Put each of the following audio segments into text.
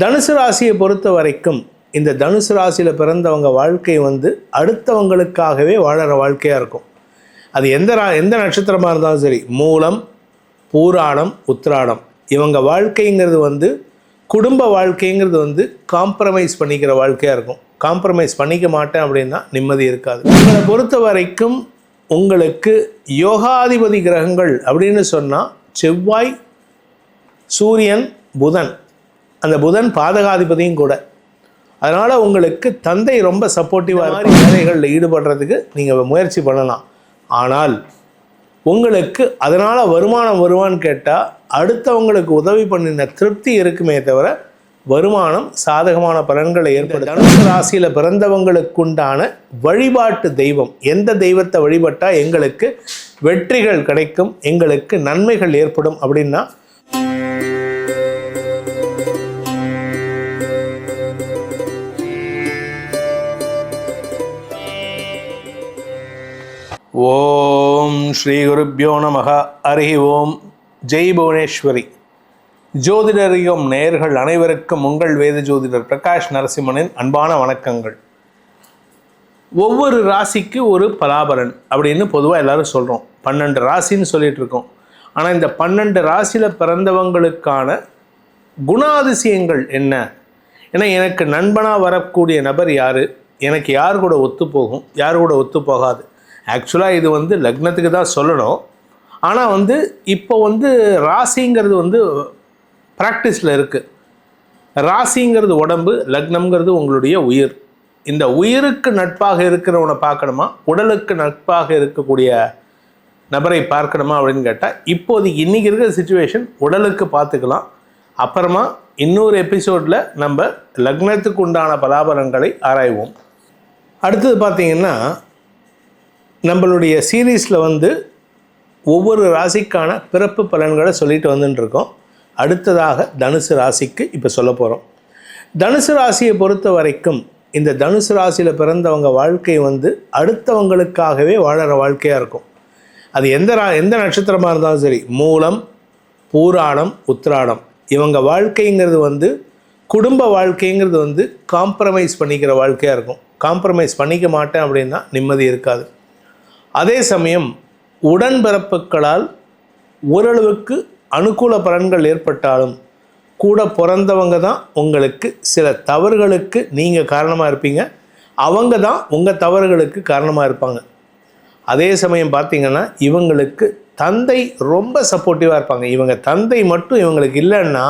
தனுசு ராசியை பொறுத்த வரைக்கும் இந்த தனுசு ராசியில் பிறந்தவங்க வாழ்க்கை வந்து அடுத்தவங்களுக்காகவே வாழற வாழ்க்கையாக இருக்கும். அது எந்த ரா எந்த நட்சத்திரமாக இருந்தாலும் சரி மூலம் பூராடம் உத்திராடம் இவங்க வாழ்க்கைங்கிறது வந்து குடும்ப வாழ்க்கைங்கிறது வந்து காம்ப்ரமைஸ் பண்ணிக்கிற வாழ்க்கையாக இருக்கும். காம்ப்ரமைஸ் பண்ணிக்க மாட்டேன் அப்படின்னா நிம்மதி இருக்காது. உங்களை பொறுத்த வரைக்கும் உங்களுக்கு யோகாதிபதி கிரகங்கள் அப்படின்னு சொன்னால் செவ்வாய் சூரியன் புதன் அந்த புதன் பாதகாதிபதியும் கூட. அதனால் உங்களுக்கு தந்தை ரொம்ப சப்போர்ட்டிவாக மாதிரி வேலைகளில் ஈடுபடுறதுக்கு நீங்கள் முயற்சி பண்ணலாம். ஆனால் உங்களுக்கு அதனால் வருமானம் வருவான்னு கேட்டால் அடுத்தவங்களுக்கு உதவி பண்ணின திருப்தி இருக்குமே தவிர வருமானம் சாதகமான பலன்களை ஏற்படுத்த தனுசு ராசியில் பிறந்தவங்களுக்குண்டான வழிபாட்டு தெய்வம். எந்த தெய்வத்தை வழிபட்டால் எங்களுக்கு வெற்றிகள் கிடைக்கும் எங்களுக்கு நன்மைகள் ஏற்படும் அப்படின்னா ஓம் ஸ்ரீ குருப்பியோ நமக. அருகி ஓம். ஜெய் புவனேஸ்வரி. ஜோதிடரியம் நேர்கள் அனைவருக்கும் உங்கள் வேத ஜோதிடர் பிரகாஷ் நரசிம்மனின் அன்பான வணக்கங்கள். ஒவ்வொரு ராசிக்கு ஒரு பலாபலன் அப்படின்னு பொதுவாக எல்லாரும் சொல்கிறோம் பன்னெண்டு ராசின்னு சொல்லிட்டு இருக்கோம். ஆனால் இந்த பன்னெண்டு ராசியில் பிறந்தவங்களுக்கான குணாதிசயங்கள் என்ன? ஏன்னா எனக்கு நண்பனாக வரக்கூடிய நபர் யார்? எனக்கு யார் கூட ஒத்து போகும் யார் கூட ஒத்து போகாது ஆக்சுவலாக இது வந்து லக்னத்துக்கு தான் சொல்லணும். ஆனால் வந்து இப்போ வந்து ராசிங்கிறது வந்து ப்ராக்டிஸில் இருக்குது ராசிங்கிறது உடம்பு லக்னம்ங்கிறது உங்களுடைய உயிர். இந்த உயிருக்கு நட்பாக இருக்கிறவனை பார்க்கணுமா? உடலுக்கு நட்பாக இருக்கக்கூடிய நபரை பார்க்கணுமா அப்படின்னு கேட்டால் இப்போதைக்கு இன்றைக்கி இருக்கிற சுச்சுவேஷன் உடலுக்கு பார்த்துக்கலாம். அப்புறமா இன்னொரு எபிசோடில் நம்ம லக்னத்துக்கு உண்டான பலாபலன்களை ஆராய்வோம். அடுத்தது பார்த்தீங்கன்னா நம்மளுடைய சீரீஸில் வந்து ஒவ்வொரு ராசிக்கான பிறப்பு பலன்களை சொல்லிட்டு வந்துட்டு இருக்கோம் அடுத்ததாக தனுசு ராசிக்கு இப்போ சொல்ல போகிறோம் தனுசு ராசியை பொறுத்த வரைக்கும் இந்த தனுசு ராசியில் பிறந்தவங்க வாழ்க்கை வந்து அடுத்தவங்களுக்காகவே வாழற வாழ்க்கையாக இருக்கும். அது எந்த ரா எந்த நட்சத்திரமாக இருந்தாலும் சரி மூலம் பூராடம் உத்திராடம் இவங்க வாழ்க்கைங்கிறது வந்து குடும்ப வாழ்க்கைங்கிறது வந்து காம்ப்ரமைஸ் பண்ணிக்கிற வாழ்க்கையாக இருக்கும். காம்ப்ரமைஸ் பண்ணிக்க மாட்டேன் அப்படின்னா நிம்மதி இருக்காது. அதே சமயம் உடன்பிறப்புகளால் ஓரளவுக்கு அனுகூல பலன்கள் ஏற்பட்டாலும் கூட பிறந்தவங்க தான் உங்களுக்கு சில தவறுகளுக்கு நீங்கள் காரணமாக இருப்பீங்க. அவங்க தான் உங்கள் தவறுகளுக்கு காரணமாக இருப்பாங்க. அதே சமயம் பார்த்தீங்கன்னா இவங்களுக்கு தந்தை ரொம்ப சப்போர்ட்டிவாக இருப்பாங்க. இவங்க தந்தை மட்டும் இவங்களுக்கு இல்லைன்னா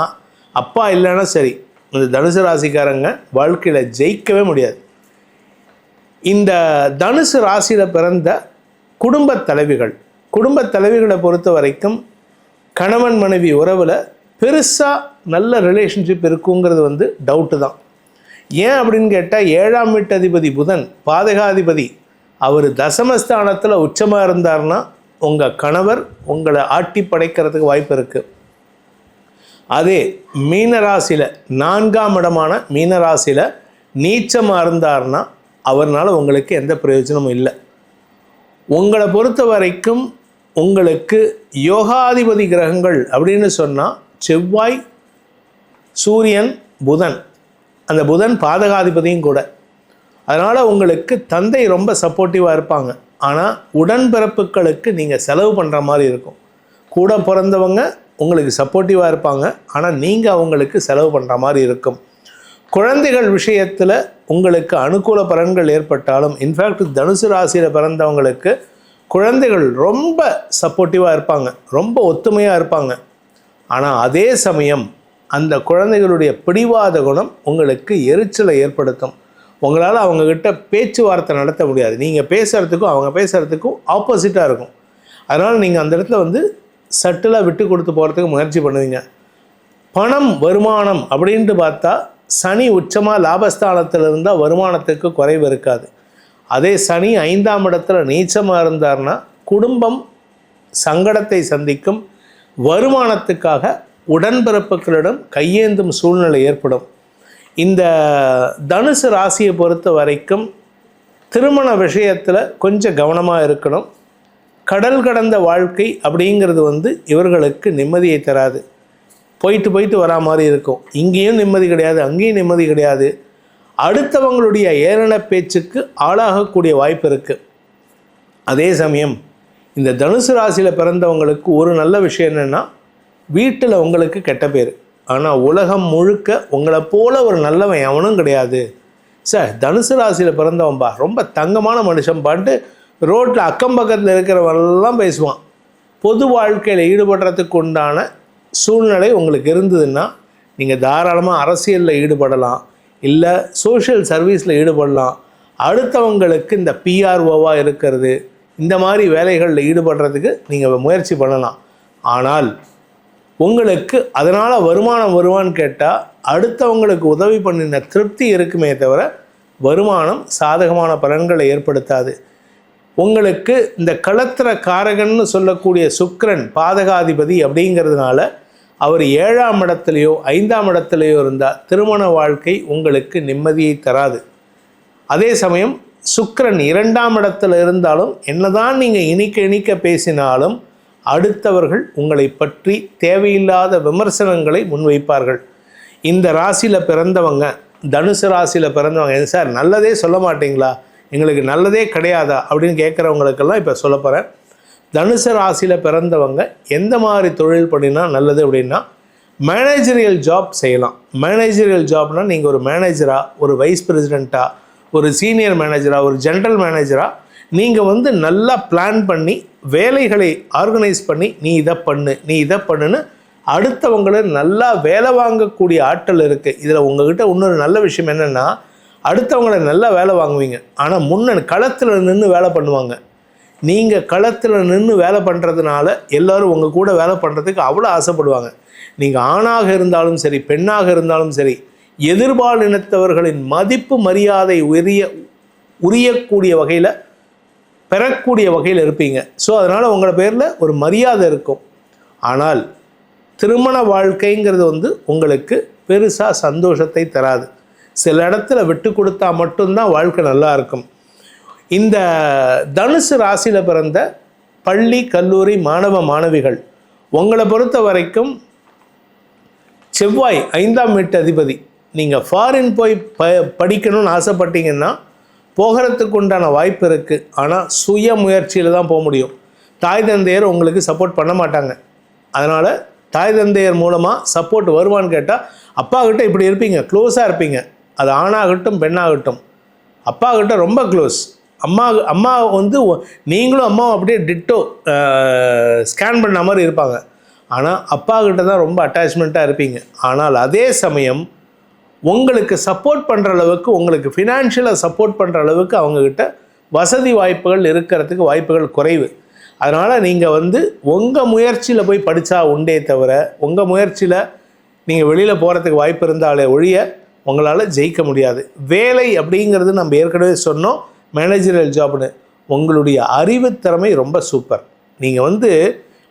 அப்பா இல்லைன்னா சரி இந்த தனுசு ராசிக்காரங்க வாழ்க்கையில் ஜெயிக்கவே முடியாது. இந்த தனுசு ராசியில் பிறந்த குடும்பத் தலைவிகள். குடும்பத் தலைவிகளை பொறுத்த வரைக்கும் கணவன் மனைவி உறவில் பெருசாக நல்ல ரிலேஷன்ஷிப் இருக்குங்கிறது வந்து டவுட்டு தான். ஏன் அப்படின்னு கேட்டால் ஏழாம் வீட்டதிபதி புதன் பாதகாதிபதி அவர் தசமஸ்தானத்தில் உச்சமாக இருந்தார்னா உங்கள் கணவர் உங்களை ஆட்டி படைக்கிறதுக்கு வாய்ப்பு இருக்குது அதே மீனராசியில் நான்காம் இடமான மீனராசியில் நீச்சமாக இருந்தார்னா அவர்னால் உங்களுக்கு எந்த பிரயோஜனமும் இல்லை. உங்களை பொறுத்த வரைக்கும் உங்களுக்கு யோகாதிபதி கிரகங்கள் அப்படின்னு சொன்னால் செவ்வாய் சூரியன் புதன். அந்த புதன் பாதகாதிபதியும் கூட. அதனால் உங்களுக்கு தந்தை ரொம்ப சப்போர்ட்டிவாக இருப்பாங்க. ஆனால் உடன்பிறப்புகளுக்கு நீங்கள் செலவு பண்ணுற மாதிரி இருக்கும். கூட பிறந்தவங்க உங்களுக்கு சப்போர்ட்டிவாக இருப்பாங்க. ஆனால் நீங்கள் அவங்களுக்கு செலவு பண்ணுற மாதிரி இருக்கும். குழந்தைகள் விஷயத்தில் உங்களுக்கு அனுகூல பலன்கள் ஏற்பட்டாலும் இன்ஃபேக்ட் தனுசு ராசியில் பிறந்தவங்களுக்கு குழந்தைகள் ரொம்ப சப்போர்ட்டிவாக இருப்பாங்க. ரொம்ப ஒத்துமையாக இருப்பாங்க. ஆனால் அதே சமயம் அந்த குழந்தைகளுடைய பிடிவாத குணம் உங்களுக்கு எரிச்சலை ஏற்படுத்தும். உங்களால் அவங்கக்கிட்ட பேச்சுவார்த்தை நடத்த முடியாது. நீங்கள் பேசுகிறதுக்கும் அவங்க பேசுகிறதுக்கும் ஆப்போசிட்டாக இருக்கும். அதனால் நீங்கள் அந்த இடத்துல வந்து சட்டிலாக விட்டு கொடுத்து போகிறதுக்கு முயற்சி பண்ணுவீங்க. பணம் வருமானம் அப்படின்ட்டு பார்த்தா சனி உச்சமாக லாபஸ்தானத்தில் இருந்தால் வருமானத்துக்கு குறைவு இருக்காது. அதே சனி ஐந்தாம் இடத்துல நீச்சமாக இருந்தார்னா குடும்பம் சங்கடத்தை சந்திக்கும் வருமானத்துக்காக உடன்பிறப்புகளிடம் கையேந்தும் சூழ்நிலை ஏற்படும். இந்த தனுசு ராசியை பொறுத்த வரைக்கும் திருமண விஷயத்தில் கொஞ்சம் கவனமாக இருக்கணும். கடல் கடந்த வாழ்க்கை அப்படிங்கிறது வந்து இவர்களுக்கு நிம்மதியை தராது. போயிட்டு போயிட்டு வரா மாதிரி இருக்கும். இங்கேயும் நிம்மதி கிடையாது அங்கேயும் நிம்மதி கிடையாது. அடுத்தவங்களுடைய ஏளன பேச்சுக்கு ஆளாகக்கூடிய வாய்ப்பு இருக்குது அதே சமயம் இந்த தனுசு ராசியில் பிறந்தவங்களுக்கு ஒரு நல்ல விஷயம் என்னென்னா வீட்டில் உங்களுக்கு கெட்ட பேர். ஆனால் உலகம் முழுக்க உங்களை போல ஒரு நல்லவன் எவனும் கிடையாது. சார் தனுசு ராசியில் பிறந்தவன்பா ரொம்ப தங்கமான மனுஷன் பாட்டு ரோட்டில் அக்கம் பக்கத்தில் இருக்கிறவெல்லாம் பேசுவான். பொது வாழ்க்கையில் ஈடுபடுறதுக்கு உண்டான சூழ்நிலை உங்களுக்கு இருந்ததுன்னா நீங்கள் தாராளமாக அரசியலில் ஈடுபடலாம். இல்லை சோஷியல் சர்வீஸில் ஈடுபடலாம். அடுத்தவங்களுக்கு இந்த பிஆர்ஓவாக இருக்கிறது இந்த மாதிரி வேலைகளில் ஈடுபடுறதுக்கு நீங்கள் முயற்சி பண்ணலாம். ஆனால் உங்களுக்கு அதனால் வருமானம் வருவான்னு கேட்டால் அடுத்தவங்களுக்கு உதவி பண்ணின திருப்தி இருக்குமே தவிர வருமானம் சாதகமான பலன்களை ஏற்படுத்தாது. உங்களுக்கு இந்த களத்திர காரகன்னு சொல்லக்கூடிய சுக்கரன் பாதகாதிபதி அப்படிங்கிறதுனால அவர் ஏழாம் இடத்துலையோ ஐந்தாம் இடத்துலையோ இருந்தால் திருமண வாழ்க்கை உங்களுக்கு நிம்மதியை தராது. அதே சமயம் சுக்கரன் இரண்டாம் இடத்துல இருந்தாலும் என்னதான் நீங்கள் இனிக்க இனிக்க பேசினாலும் அடுத்தவர்கள் உங்களை பற்றி தேவையில்லாத விமர்சனங்களை முன்வைப்பார்கள். இந்த ராசியில் பிறந்தவங்க தனுசு ராசியில் பிறந்தவங்க சார் நல்லதே சொல்ல மாட்டீங்களா? எங்களுக்கு நல்லதே கிடையாதா? அப்படின்னு கேட்குறவங்களுக்கெல்லாம் இப்போ சொல்ல போகிறேன் தனுசு ராசியில் பிறந்தவங்க எந்த மாதிரி தொழில் பண்ணினா நல்லது அப்படின்னா மேனேஜரியல் ஜாப் செய்யலாம். மேனேஜரியல் ஜாப்னால் நீங்கள் ஒரு மேனேஜராக ஒரு வைஸ் பிரசிடெண்ட்டாக ஒரு சீனியர் மேனேஜராக ஒரு ஜென்ரல் மேனேஜராக நீங்கள் வந்து நல்லா பிளான் பண்ணி வேலைகளை ஆர்கனைஸ் பண்ணி நீ இதை பண்ணு நீ இதை பண்ணுன்னு அடுத்தவங்களை நல்லா வேலை வாங்கக்கூடிய ஆற்றல் இருக்குது இதில் உங்ககிட்ட இன்னொரு நல்ல விஷயம் என்னென்னா அடுத்தவங்களை நல்லா வேலை வாங்குவீங்க. ஆனால் முன்ன களத்தில் நின்று வேலை பண்ணுவாங்க. நீங்கள் களத்தில் நின்று வேலை பண்ணுறதுனால எல்லோரும் உங்கள் கூட வேலை பண்ணுறதுக்கு அவ்வளோ ஆசைப்படுவாங்க. நீங்கள் ஆணாக இருந்தாலும் சரி பெண்ணாக இருந்தாலும் சரி எதிர்பால் இனத்தவர்களின் மதிப்பு மரியாதை உரிய உரியக்கூடிய வகையில் பெறக்கூடிய வகையில் இருப்பீங்க. ஸோ அதனால் உங்களை பேரில் ஒரு மரியாதை இருக்கும். ஆனால் திருமண வாழ்க்கைங்கிறது வந்து உங்களுக்கு பெருசாக சந்தோஷத்தை தராது. சில இடத்துல விட்டு கொடுத்தா மட்டும்தான் வாழ்க்கை நல்லா இருக்கும். இந்த தனுசு ராசியில் பிறந்த பள்ளி கல்லூரி மாணவ மாணவிகள் உங்களை பொறுத்த வரைக்கும் செவ்வாய் ஐந்தாம் வீட்டு அதிபதி. நீங்கள் ஃபாரின் போய் ப படிக்கணும்னு ஆசைப்பட்டீங்கன்னா போகிறதுக்கு உண்டான வாய்ப்பு இருக்குது ஆனால் சுய முயற்சியில் தான் போக முடியும். தாய் தந்தையர் உங்களுக்கு சப்போர்ட் பண்ண மாட்டாங்க. அதனால் தாய் தந்தையர் மூலமாக சப்போர்ட் வருவான்னு கேட்டால் அப்பாக்கிட்ட இப்படி இருப்பீங்க. க்ளோஸாக இருப்பீங்க. அது ஆணாகட்டும் பெண்ணாகட்டும். அப்பாக்கிட்ட ரொம்ப க்ளோஸ் அம்மா அம்மா வந்து நீங்களும் அம்மாவும் அப்படியே டிட்டோ ஸ்கேன் பண்ண மாதிரி இருப்பாங்க. ஆனால் அப்பா கிட்ட தான் ரொம்ப அட்டாச்மெண்ட்டாக இருப்பீங்க. ஆனால் அதே சமயம் உங்களுக்கு சப்போர்ட் பண்ணுற அளவுக்கு உங்களுக்கு ஃபினான்ஷியலாக சப்போர்ட் பண்ணுற அளவுக்கு அவங்கக்கிட்ட வசதி வாய்ப்புகள் இருக்கிறதுக்கு வாய்ப்புகள் குறைவு. அதனால் நீங்கள் வந்து உங்கள் முயற்சியில் போய் படித்தா உண்டே தவிர உங்கள் முயற்சியில் நீங்கள் வெளியில் போகிறதுக்கு வாய்ப்பு இருந்தாலே ஒழிய உங்களால் ஜெயிக்க முடியாது. வேலை அப்படிங்கிறது நம்ம ஏற்கனவே சொன்னோம். மேனேஜரல் ஜாப்னு உங்களுடைய அறிவுத்திறமை ரொம்ப சூப்பர் நீங்கள் வந்து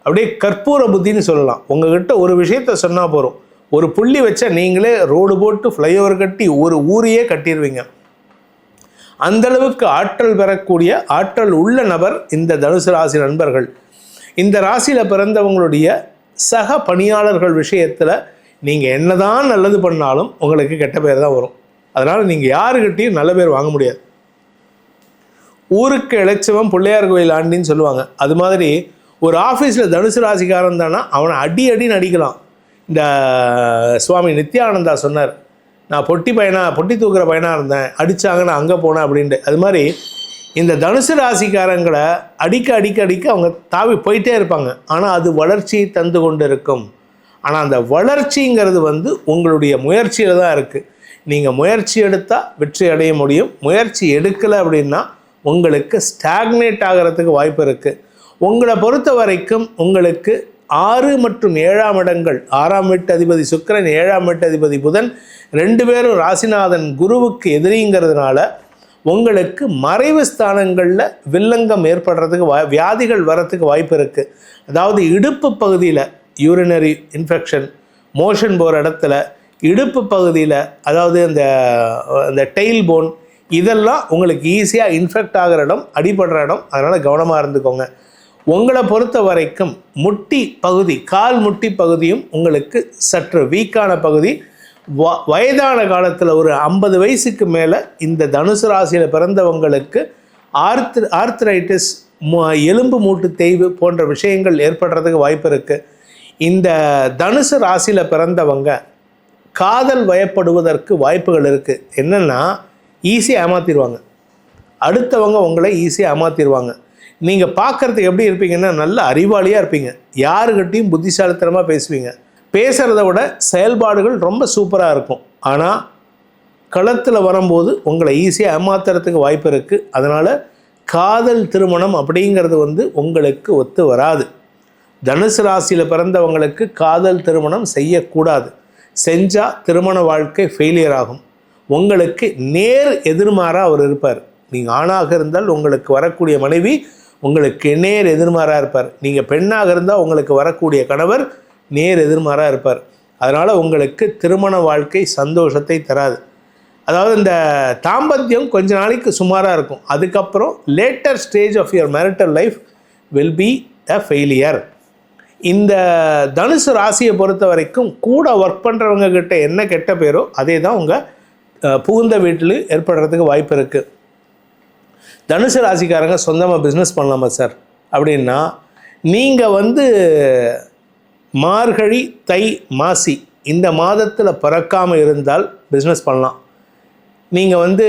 அப்படியே கற்பூர புத்தின்னு சொல்லலாம். உங்ககிட்ட ஒரு விஷயத்த சொன்னால் போதும். ஒரு புள்ளி வச்சா நீங்களே ரோடு போட்டு ஃப்ளைஓவர் கட்டி ஒரு ஊரையே கட்டிடுவீங்க அந்த அளவுக்கு ஆற்றல் பெறக்கூடிய ஆற்றல் உள்ள நபர் இந்த தனுசு ராசி நண்பர்கள். இந்த ராசியில் பிறந்தவங்களுடைய சக பணியாளர்கள் விஷயத்தில் நீங்கள் என்னதான் நல்லது பண்ணாலும் உங்களுக்கு கெட்ட பேர் தான் வரும். அதனால் நீங்கள் யாருக்கிட்டையும் நல்ல பேர் வாங்க முடியாது. ஊருக்கு இளைச்சவன் பிள்ளையார் கோயில் ஆண்டின்னு சொல்லுவாங்க. அது மாதிரி ஒரு ஆஃபீஸில் தனுசு ராசிக்காரன் தானா அவனை அடி அடி நடிக்கலாம் இந்த சுவாமி நித்யானந்தா சொன்னார் நான் பொட்டி பையனாக பொட்டி தூக்குற பையனாக இருந்தேன் அடித்தாங்க நான் அங்கே போனேன் அப்படின்ட்டு. அது மாதிரி இந்த தனுசு ராசிக்காரங்களை அடிக்க அடிக்க அடிக்க அவங்க தாவி போயிட்டே இருப்பாங்க. ஆனால் அது வளர்ச்சியை தந்து கொண்டு இருக்கும் ஆனால் அந்த வளர்ச்சிங்கிறது வந்து உங்களுடைய முயற்சியில் தான் இருக்குது நீங்கள் முயற்சி எடுத்தால் வெற்றி அடைய முடியும். முயற்சி எடுக்கலை அப்படின்னா உங்களுக்கு ஸ்டாக்னேட் ஆகிறதுக்கு வாய்ப்பு இருக்குது உங்களை பொறுத்த வரைக்கும் உங்களுக்கு ஆறு மற்றும் ஏழாம் இடங்கள் ஆறாம் வீட்டு அதிபதி சுக்கரன் ஏழாம் வீட்டு அதிபதி புதன் ரெண்டு பேரும் ராசிநாதன் குருவுக்கு எதிரிங்கிறதுனால உங்களுக்கு மறைவு ஸ்தானங்களில் வில்லங்கம் ஏற்படுறதுக்கு வா வியாதிகள் வரத்துக்கு வாய்ப்பு இருக்குது அதாவது இடுப்பு பகுதியில் யூரினரி இன்ஃபெக்ஷன் மோஷன் போகிற இடத்துல இடுப்பு பகுதியில் அதாவது அந்த அந்த டெயில் போன் இதெல்லாம் உங்களுக்கு ஈஸியாக இன்ஃபெக்ட் ஆகிற இடம் அடிபடுற இடம். அதனால் கவனமாக இருந்துக்கோங்க. உங்களை பொறுத்த வரைக்கும் முட்டி பகுதி கால் முட்டி பகுதியும் உங்களுக்கு சற்று வீக்கான பகுதி. வ வயதான காலத்தில் ஒரு ஐம்பது வயசுக்கு மேலே இந்த தனுசு ராசியில் பிறந்தவங்களுக்கு ஆர்த் ஆர்த்ரைட்டிஸ் எலும்பு மூட்டு தேய்வு போன்ற விஷயங்கள் ஏற்படுறதுக்கு வாய்ப்பு இருக்குது இந்த தனுசு ராசியில் பிறந்தவங்க காதல் வயப்படுவதற்கு வாய்ப்புகள் இருக்குது என்னென்னா ஈஸியாக ஏமாற்றிடுவாங்க அடுத்தவங்க உங்களை ஈஸியாக ஏமாற்றிடுவாங்க நீங்கள் பார்க்குறதுக்கு எப்படி இருப்பீங்கன்னா நல்ல அறிவாளியாக இருப்பீங்க. யாருக்கிட்டையும் புத்திசாலித்தனமாக பேசுவீங்க. பேசுகிறத விட செயல்பாடுகள் ரொம்ப சூப்பராக இருக்கும். ஆனால் களத்தில் வரும்போது உங்களை ஈஸியாக ஏமாத்துறதுக்கு வாய்ப்பு இருக்குது அதனால் காதல் திருமணம் அப்படிங்கிறது வந்து உங்களுக்கு ஒத்து வராது. தனுசு ராசியில் பிறந்தவங்களுக்கு காதல் திருமணம் செய்யக்கூடாது. செஞ்சால் திருமண வாழ்க்கை ஃபெயிலியர் ஆகும். உங்களுக்கு நேர் எதிர்மாறாக அவர் இருப்பார். நீங்கள் ஆணாக இருந்தால் உங்களுக்கு வரக்கூடிய மனைவி உங்களுக்கு நேர் எதிர்மாறாக இருப்பார். நீங்கள் பெண்ணாக இருந்தால் உங்களுக்கு வரக்கூடிய கணவர் நேர் எதிர்மாறாக இருப்பார். அதனால் உங்களுக்கு திருமண வாழ்க்கை சந்தோஷத்தை தராது. அதாவது இந்த தாம்பத்தியம் கொஞ்ச நாளைக்கு சுமாராக இருக்கும். அதுக்கப்புறம் later stage of your marital life will be a failure இந்த தனுசு ராசியை பொறுத்த வரைக்கும் கூட ஒர்க் பண்ணுறவங்க கிட்ட என்ன கெட்ட பேரோ அதே தான் உங்கள் புகுந்த வீட்டில் ஏற்படுறதுக்கு வாய்ப்பு இருக்குது தனுசு ராசிக்காரங்க சொந்தமாக பிஸ்னஸ் பண்ணலாமா சார் அப்படின்னா நீங்கள் வந்து மார்கழி தை மாசி இந்த மாதத்தில் பிறக்காமல் இருந்தால் பிஸ்னஸ் பண்ணலாம். நீங்கள் வந்து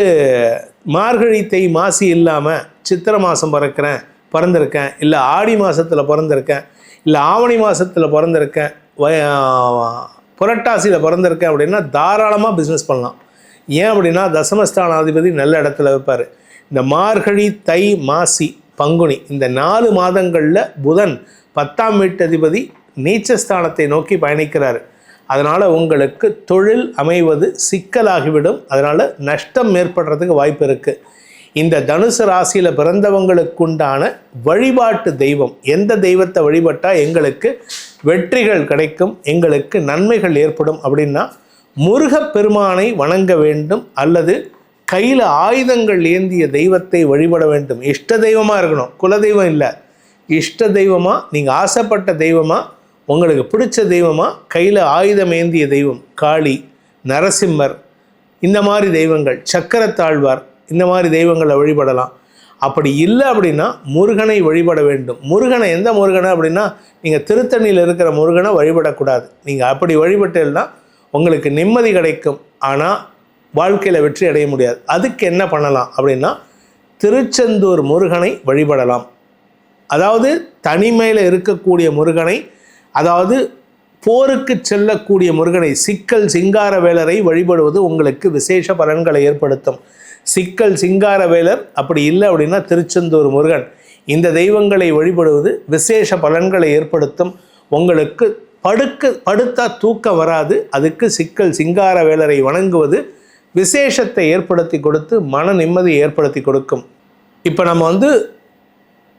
மார்கழி தை மாசி இல்லாமல் சித்திரை மாதம் பிறக்கிறேன் பிறந்திருக்கேன் இல்லை ஆடி மாதத்தில் பிறந்திருக்கேன் இல்லை ஆவணி மாதத்தில் பிறந்திருக்கேன் வய புரட்டாசியில் பிறந்திருக்கேன் அப்படின்னா தாராளமாக பிஸ்னஸ் பண்ணலாம். ஏன் அப்படின்னா தசமஸ்தானாதிபதி நல்ல இடத்துல வைப்பார் இந்த மார்கழி தை மாசி பங்குனி இந்த நாலு மாதங்களில் புதன் பத்தாம் வீட்டதிபதி நீச்சஸ்தானத்தை நோக்கி பயணிக்கிறார். அதனால் உங்களுக்கு தொழில் அமைவது சிக்கலாகிவிடும். அதனால் நஷ்டம் ஏற்படுறதுக்கு வாய்ப்பு இருக்குது இந்த தனுசு ராசியில் பிறந்தவங்களுக்குண்டான வழிபாட்டு தெய்வம் எந்த தெய்வத்தை வழிபட்டால் எங்களுக்கு வெற்றிகள் கிடைக்கும் எங்களுக்கு நன்மைகள் ஏற்படும் அப்படின்னா முருகப்பெருமானை வணங்க வேண்டும் அல்லது கையில் ஆயுதங்கள் ஏந்திய தெய்வத்தை வழிபட வேண்டும். இஷ்ட தெய்வமாக இருக்கணும். குலதெய்வம் இல்லை. இஷ்ட தெய்வமாக நீங்கள் ஆசைப்பட்ட தெய்வமாக உங்களுக்கு பிடிச்ச தெய்வமாக கையில் ஆயுதம் ஏந்திய தெய்வம் காளி நரசிம்மர் இந்த மாதிரி தெய்வங்கள் சக்கரத்தாழ்வார் இந்த மாதிரி தெய்வங்களை வழிபடலாம். அப்படி இல்லை அப்படின்னா முருகனை வழிபட வேண்டும். முருகனை எந்த முருகனை அப்படின்னா நீங்கள் திருத்தணியில் இருக்கிற முருகனை வழிபடக்கூடாது. நீங்கள் அப்படி வழிபட்டேன்னா உங்களுக்கு நிம்மதி கிடைக்கும். ஆனால் வாழ்க்கையில் வெற்றி அடைய முடியாது. அதுக்கு என்ன பண்ணலாம் அப்படின்னா திருச்செந்தூர் முருகனை வழிபடலாம். அதாவது தனிமையில் இருக்கக்கூடிய முருகனை அதாவது போருக்கு செல்லக்கூடிய முருகனை சிக்கல் சிங்கார வேலரை வழிபடுவது உங்களுக்கு விசேஷ பலன்களை ஏற்படுத்தும். சிக்கல் சிங்கார வேலர் அப்படி இல்லை அப்படின்னா திருச்செந்தூர் முருகன். இந்த தெய்வங்களை வழிபடுவது விசேஷ பலன்களை ஏற்படுத்தும். உங்களுக்கு படுக்க படுத்தா தூக்கம் வராது. அதுக்கு சிக்கல் சிங்கார வேலரை வணங்குவது விசேஷத்தை ஏற்படுத்தி கொடுத்து மன நிம்மதியை ஏற்படுத்தி கொடுக்கும். இப்போ நம்ம வந்து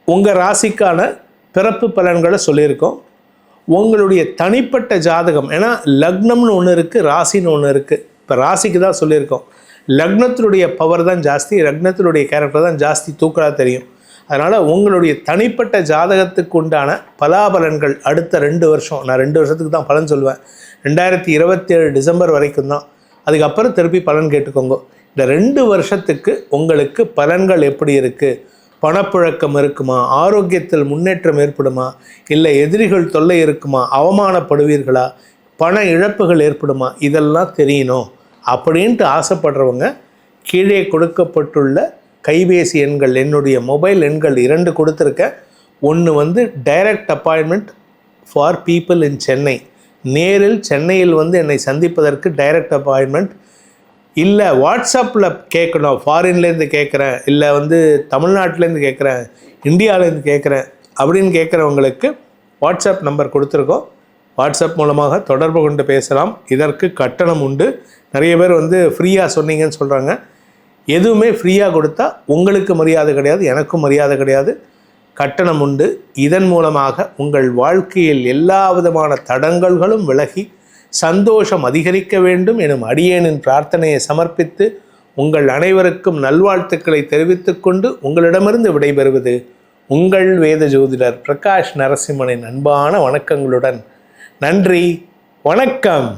உங்கள் ராசிக்கான பிறப்பு பலன்களை சொல்லியிருக்கோம். உங்களுடைய தனிப்பட்ட ஜாதகம் ஏன்னா லக்னம்னு ஒன்று இருக்குது ராசின்னு ஒன்று இருக்குது இப்போ ராசிக்கு தான் சொல்லியிருக்கோம். லக்னத்தினுடைய பவர் தான் ஜாஸ்தி லக்னத்தினுடைய கேரக்டர் தான் ஜாஸ்தி தூக்கலாக தெரியும். அதனால் உங்களுடைய தனிப்பட்ட ஜாதகத்துக்கு உண்டான பலாபலன்கள் அடுத்த ரெண்டு வருஷம். நான் ரெண்டு வருஷத்துக்கு தான் பலன் சொல்லுவேன். ரெண்டாயிரத்தி இருபத்தி ஏழு டிசம்பர் வரைக்கும் தான். அதுக்கப்புறம் திருப்பி பலன் கேட்டுக்கோங்க. இந்த ரெண்டு வருஷத்துக்கு உங்களுக்கு பலன்கள் எப்படி இருக்குது பணப்புழக்கம் இருக்குமா? ஆரோக்கியத்தில் முன்னேற்றம் ஏற்படுமா? இல்லை எதிரிகள் தொல்லை இருக்குமா? அவமானப்படுவீர்களா? பண இழப்புகள் ஏற்படுமா? இதெல்லாம் தெரியணும். அப்படின்ட்டு ஆசைப்படுறவங்க கீழே கொடுக்கப்பட்டுள்ள கைபேசி எண்கள் என்னுடைய மொபைல் எண்கள் இரண்டு கொடுத்துருக்கேன் ஒன்று வந்து direct appointment for people in Chennai. நேரில் சென்னையில் வந்து என்னை சந்திப்பதற்கு டைரக்ட் அப்பாயின்மெண்ட். இல்லை வாட்ஸ்அப்பில் கேட்கணும் ஃபாரின்லேருந்து கேட்குறேன் இல்லை வந்து தமிழ்நாட்டிலேருந்து கேட்குறேன் இந்தியாவிலேருந்து கேட்குறேன் அப்படின்னு கேட்குறவங்களுக்கு வாட்ஸ்அப் நம்பர் கொடுத்துருக்கோம். வாட்ஸ்அப் மூலமாக தொடர்பு கொண்டு பேசலாம். இதற்கு கட்டணம் உண்டு. நிறைய பேர் வந்து ஃப்ரீயாக சொன்னீங்கன்னு சொல்கிறாங்க எதுவுமே ஃப்ரீயாக கொடுத்தா உங்களுக்கு மரியாதை கிடையாது எனக்கும் மரியாதை கிடையாது. கட்டணம் உண்டு. இதன் மூலமாக உங்கள் வாழ்க்கையில் எல்லா விதமான தடங்கல்களும் விலகி சந்தோஷம் அதிகரிக்க வேண்டும் எனும் அடியேனின் பிரார்த்தனையை சமர்ப்பித்து உங்கள் அனைவருக்கும் நல்வாழ்த்துக்களை தெரிவித்துக்கொண்டு உங்களிடமிருந்து விடைபெறுவது உங்கள் வேத ஜோதிடர் பிரகாஷ் நரசிம்மனின் அன்பான வணக்கங்களுடன் நன்றி. வணக்கம்.